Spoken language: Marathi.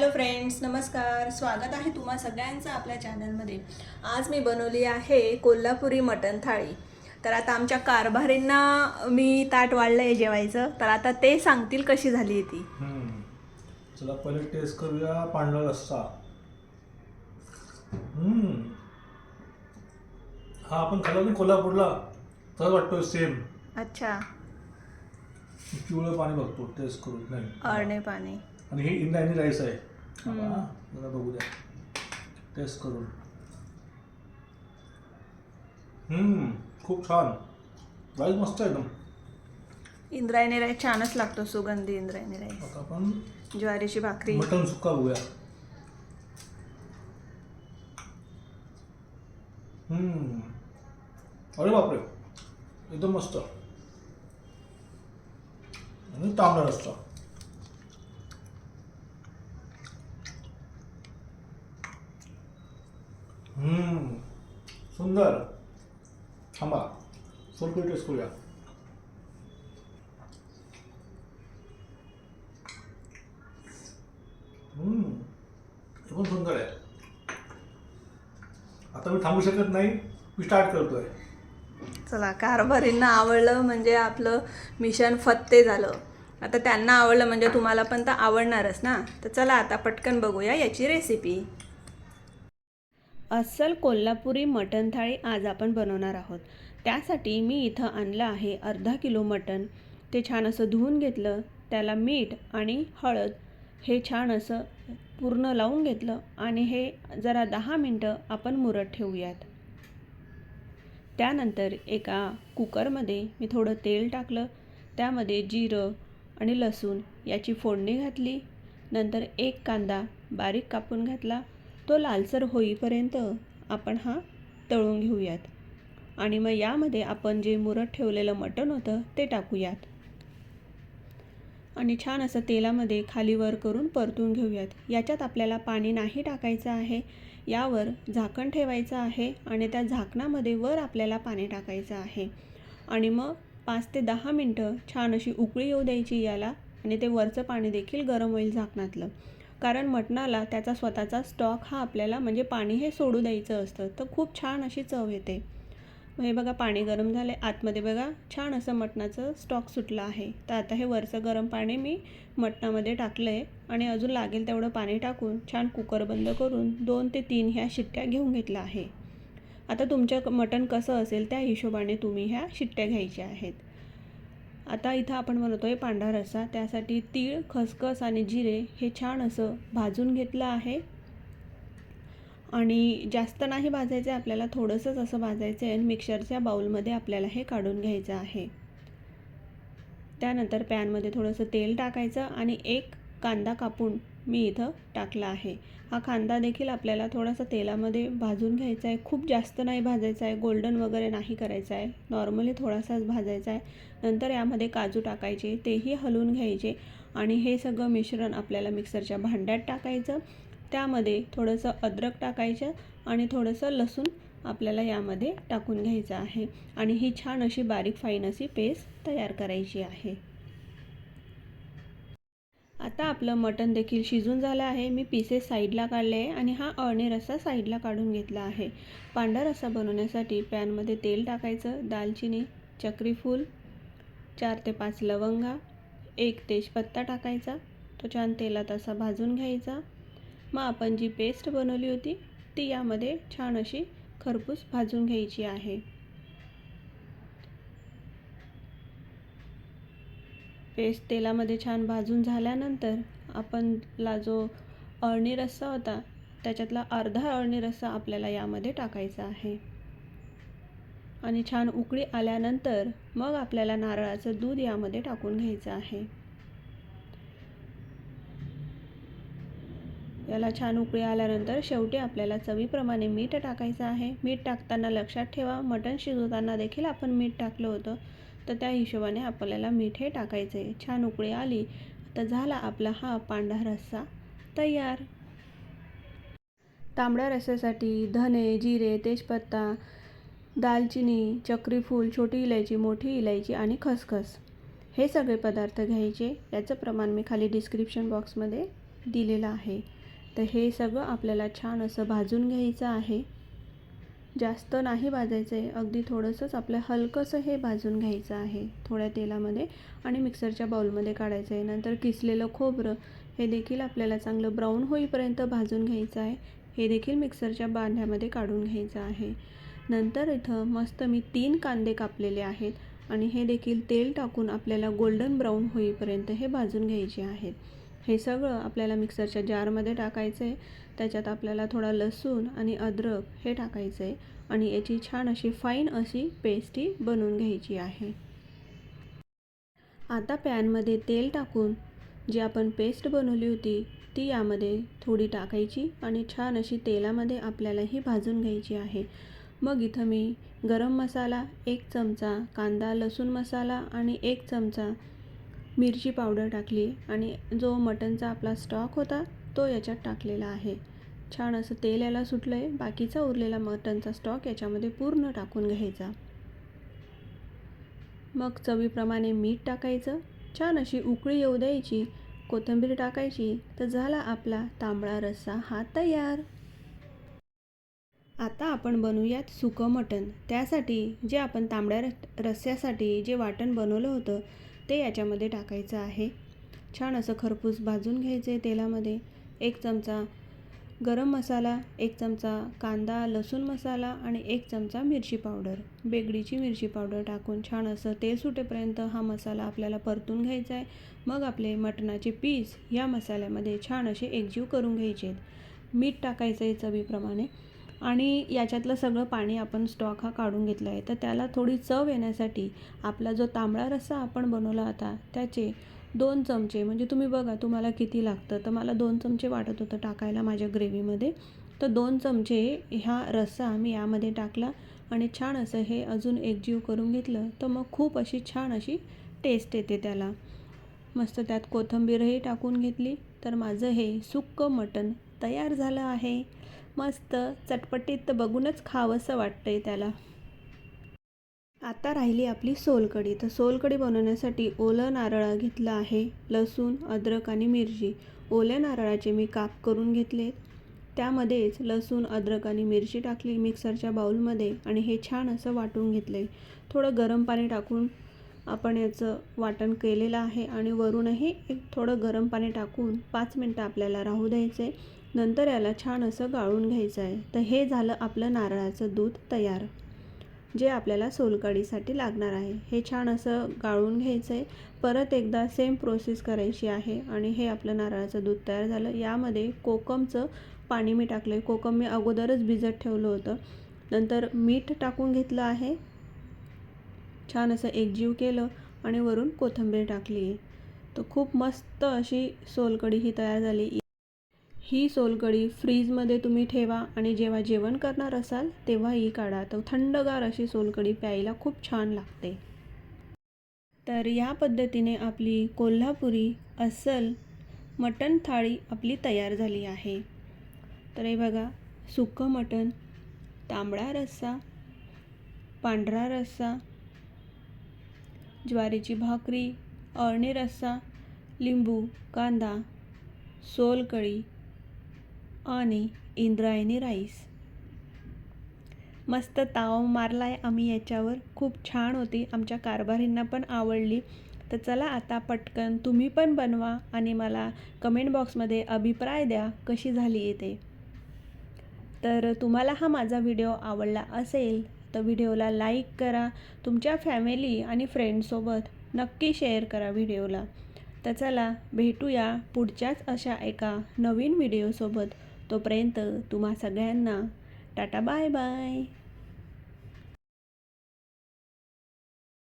हॅलो फ्रेंड्स नमस्कार. स्वागत आहे तुम्हा सगळ्यांचं आपल्या चॅनलमध्ये आज मी बनवली आहे कोल्हापुरी मटण थाळी. तर आता आमच्या कारभारींना मी ताट वाढलं आहे जेवायचं. तर आता ते सांगतील कशी झाली आहे ती. चला पहिले टेस्ट करूया. पांढरा रस्सा. हा आपण खाल्ला नाही कोल्हापूरला? तर वाटतो सेम अच्छा. पिवळं पाणी बघतो टेस्ट करून नाही. पाणी. आणि हे इंद्रायणी राईस आहे. हा बघा, द्या. टेस्ट करून. हम्म खूप छान. राईस मस्त एकदम. इंद्रायणी राईस छानच लागतो सुगंधी इंद्रायणी राईस आपण ज्वारीची भाकरी. मटन सुक्का बघूया. हम्म. अरे बापरे. एकदम मस्त. आणि तांबडा रस्ता सुंदर. थांबा. सोलकडी टेस्ट करूया. हे पण सुंदर आहे. आता मी थांबू शकत नाही. मी स्टार्ट करतोय. चला कारभारींना आवडलं म्हणजे आपलं मिशन फत्ते झालं. आता त्यांना आवडलं म्हणजे तुम्हाला पण तर आवडणारच ना. तर चला आता पटकन बघूया याची रेसिपी अस्सल कोल्हापुरी मटण थाळी आज आपण बनवणार आहोत. त्यासाठी मी इथं आणलं आहे अर्धा किलो मटण. ते छान असं धुवून घेतलं त्याला मीठ आणि हळद हे छान असं पूर्ण लावून घेतलं आणि हे जरा दहा मिनटं आपण मुरत ठेवूयात. त्यानंतर एका कुकरमध्ये मी थोडं तेल टाकलं त्यामध्ये जिरं आणि लसूण याची फोडणी घातली नंतर एक कांदा बारीक कापून घातला तो लालसर होईपर्यंत आपण हा तळून घेऊयात. आणि मग यामध्ये आपण जे मुरत ठेवलेलं मटण होतं ते टाकूयात. आणि छान असं तेलामध्ये खाली वर करून परतून घेऊयात. याच्यात आपल्याला पाणी नाही टाकायचं आहे. यावर झाकण ठेवायचं आहे आणि त्या झाकणामध्ये वर आपल्याला पाणी टाकायचं आहे. आणि मग पाच ते दहा मिनटं छान अशी उकळी येऊ द्यायची याला आणि ते वरचं पाणी देखील गरम होईल झाकणातलं. कारण मटणाला त्याचा स्वतःचा स्टॉक हा आपल्याला म्हणजे पाणी हे सोडू द्यायचं असतं. तर खूप छान अशी चव येते. हे बघा पाणी गरम झालं आहे आतमध्ये बघा छान असं मटणाचं स्टॉक सुटलं आहे. तर आता हे वरचं गरम पाणी मी मटणामध्ये टाकलं आहे आणि अजून लागेल तेवढं पाणी टाकून छान कुकर बंद करून दोन ते तीन ह्या शिट्ट्या घेऊन घेतल्या आहे. आता तुमचं मटण कसं असेल त्या हिशोबाने तुम्ही ह्या शिट्ट्या घ्यायच्या आहेत. आता इथं आपण बनवतो आहे पांढरा रस्सा. त्यासाठी तीळ खसखस आणि जिरे हे छान असं भाजून घेतलं आहे. आणि जास्त नाही भाजायचं आहे आपल्याला थोडंसंच असं भाजायचं आहे आणि मिक्सरच्या बाऊलमध्ये आपल्याला हे काढून घ्यायचं आहे. त्यानंतर पॅनमध्ये थोडंसं तेल टाकायचं आणि एक कांदा कापून मी इथं टाकला आहे. हा कांदा देखील आपल्याला थोडासा तेलामध्ये भाजून घ्यायचा आहे. खूप जास्त नाही भाजायचा आहे. गोल्डन वगैरे नाही करायचा आहे. नॉर्मली थोडासाच भाजायचा आहे. नंतर यामध्ये काजू टाकायचे. तेही हलवून घ्यायचे. आणि हे सगळं मिश्रण आपल्याला मिक्सरच्या भांड्यात टाकायचं. त्यामध्ये थोडंसं अद्रक टाकायचं आणि थोडंसं लसूण आपल्याला यामध्ये टाकून घ्यायचं आहे. आणि ही छान अशी बारीक फाईन अशी पेस्ट तयार करायची आहे. आता आपलं मटण देखील शिजून झालं आहे. मी पीसेस साईडला काढले आहे आणि हा अळणी रस्सा साईडला काढून घेतला आहे. पांढरा रस्सा बनवण्यासाठी पॅनमध्ये तेल टाकायचं दालचिनी चक्रीफूल चार ते पाच लवंगा एक तेजपत्ता टाकायचा तो छान तेलात असा भाजून घ्यायचा. मग आपण जी पेस्ट बनवली होती ती यामध्ये छान अशी खरपूस भाजून घ्यायची आहे. पेस्ट तेलामध्ये छान भाजून झाल्यानंतर आपणला जो अळणी रस्सा होता त्याच्यातला अर्धा अळणी रस्सा आपल्याला यामध्ये टाकायचा आहे. आणि छान उकळी आल्यानंतर मग आपल्याला नारळाचं दूध यामध्ये टाकून घ्यायचं आहे. याला छान उकळी आल्यानंतर शेवटी आपल्याला चवीप्रमाणे मीठ टाकायचं आहे. मीठ टाकताना लक्षात ठेवा. मटण शिजवताना देखील आपण मीठ टाकलं होतं. तर त्या हिशोबाने आपल्याला मीठ हे टाकायचं आहे छान उकळी आली तर झाला आपला हा पांढरा रस्सा तयार. तांबड्या रस्स्यासाठी धने जिरे तेजपत्ता दालचिनी चक्रीफूल छोटी इलायची मोठी इलायची आणि खसखस हे सगळे पदार्थ घ्यायचे. याचं प्रमाण मी खाली डिस्क्रिप्शन बॉक्समध्ये दिलेलं आहे. तर हे सगळं आपल्याला छान असं भाजून घ्यायचं आहे. जास्त नाही भाजायचं आहे. अगदी थोडंसंच आपलं हलकंसं हे भाजून घ्यायचं आहे. थोड्या तेलामध्ये आणि मिक्सरच्या बाउलमध्ये काढायचं आहे. नंतर किसलेलं खोबरं हे देखील आपल्याला चांगलं ब्राऊन होईपर्यंत भाजून घ्यायचं आहे. हे देखील मिक्सरच्या बांध्यामध्ये काढून घ्यायचं आहे. नंतर इथं मस्त मी तीन कांदे कापलेले आहेत आणि हे देखील तेल टाकून आपल्याला गोल्डन ब्राऊन होईपर्यंत हे भाजून घ्यायचे आहेत. हे सगळं आपल्याला मिक्सरच्या जारमध्ये टाकायचं आहे. त्याच्यात आपल्याला थोडा लसूण आणि अद्रक हे टाकायचं आहे आणि याची छान अशी फाईन अशी पेस्टी बनवून घ्यायची आहे. आता पॅनमध्ये तेल टाकून जी आपण पेस्ट बनवली होती ती यामध्ये थोडी टाकायची आणि छान अशी तेलामध्ये आपल्याला ही भाजून घ्यायची आहे. मग इथं मी गरम मसाला एक चमचा कांदा लसूण मसाला आणि एक चमचा मिरची पावडर टाकली आणि जो मटनचा आपला स्टॉक होता तो याच्यात टाकलेला आहे. छान असं तेल याला सुटलं आहे बाकीचा उरलेला मटनचा स्टॉक याच्यामध्ये पूर्ण टाकून घ्यायचा. मग चवीप्रमाणे मीठ टाकायचं छान अशी उकळी येऊ द्यायची कोथिंबीर टाकायची तर झाला आपला तांबडा रस्सा हा तयार. आता आपण बनवूयात सुकं मटण त्यासाठी जे आपण तांबड्या रस्स्यासाठी जे वाटण बनवलं होतं ते याच्यामध्ये टाकायचं आहे. छान असं खरपूस भाजून घ्यायचे तेलामध्ये. एक चमचा गरम मसाला एक चमचा कांदा लसूण मसाला आणि एक चमचा मिरची पावडर. बेगडीची मिरची पावडर टाकून छान असं तेल सुटेपर्यंत हा मसाला आपल्याला परतून घ्यायचा आहे मग आपले मटणाचे पीस या मसाल्यामध्ये छान असे एकजीव करून घ्यायचे आहेत मीठ टाकायचं आहे चवीप्रमाणे. आणि याच्यातलं सगळं पाणी आपण स्टॉक हा काढून घेतला आहे. तर त्याला थोडी चव येण्यासाठी आपला जो तांबडा रस्सा आपण बनवला होता त्याचे दोन चमचे म्हणजे तुम्ही बघा तुम्हाला किती लागतं. तर मला दोन चमचे वाटत होतं टाकायला माझ्या ग्रेव्हीमध्ये. तर दोन चमचे ह्या रस्सा मी यामध्ये टाकला आणि छान असं हे अजून एकजीव करून घेतलं. तर मग खूप अशी छान अशी टेस्ट येते त्याला. मस्त त्यात कोथिंबीरही टाकून घेतली. तर माझं हे सुक्कं मटण तयार झालं आहे. मस्त चटपटीत बघूनच खावंसं वाटतंय त्याला. आता राहिली आपली सोलकढी. तर सोलकढी बनवण्यासाठी ओलं नारळ घेतलं आहे लसूण अद्रक आणि मिरची. ओल्या नारळाचे मी काप करून घेतले त्यामध्येच लसूण अद्रक आणि मिरची टाकली मिक्सरच्या बाउलमध्ये आणि हे छान असं वाटून घेतलं आहे थोडं गरम पाणी टाकून आपण याचं वाटण केलेलं आहे आणि वरूनही एक थोडं गरम पाणी टाकून पाच मिनटं आपल्याला राहू द्यायचे नंतर याला छान असं गाळून घ्यायचं आहे तर हे झालं आपलं नारळाचं दूध तयार जे आपल्याला सोलकढीसाठी लागणार आहे. हे छान असं गाळून घ्यायचं आहे परत एकदा सेम प्रोसेस करायची आहे आणि हे आपलं नारळाचं दूध तयार झालं. यामध्ये कोकमचं पाणी मी टाकलं आहे कोकम मी अगोदरच भिजत ठेवलं होतं. नंतर मीठ टाकून घेतलं आहे. छान असं एकजीव केलं आणि वरून कोथिंबीर टाकली. आहे तर खूप मस्त अशी सोलकढी ही तयार झाली. ही सोलकढी फ्रीजमध्ये तुम्ही ठेवा आणि जेव्हा जेवण करणार असाल तेव्हा ही काढा. तर थंडगार अशी सोलकढी प्यायला खूप छान लागते. तर या पद्धतीने आपली कोल्हापुरी अस्सल मटण थाळी आपली तयार झाली आहे. तर हे बघा सुकं मटण तांबडा रस्सा पांढरा रस्सा ज्वारीची भाकरी अळणी रस्सा लिंबू कांदा सोलकढी आणि इंद्रायणी राईस. मस्त ताव मारलाय आम्ही याच्यावर. खूप छान होती. आमच्या कारभारींना पण आवडली. तर चला आता पटकन तुम्ही पण बनवा आणि मला कमेंट बॉक्समध्ये अभिप्राय द्या कशी झाली आहे ते. तर तुम्हाला हा माझा व्हिडिओ आवडला असेल तर व्हिडिओला लाईक करा. तुमच्या फॅमिली आणि फ्रेंडसोबत नक्की शेअर करा व्हिडिओला तर चला भेटूया पुढच्याच अशा एका नवीन व्हिडिओसोबत तोपर्यंत तुम्हा सगळ्यांना टाटा बाय बाय.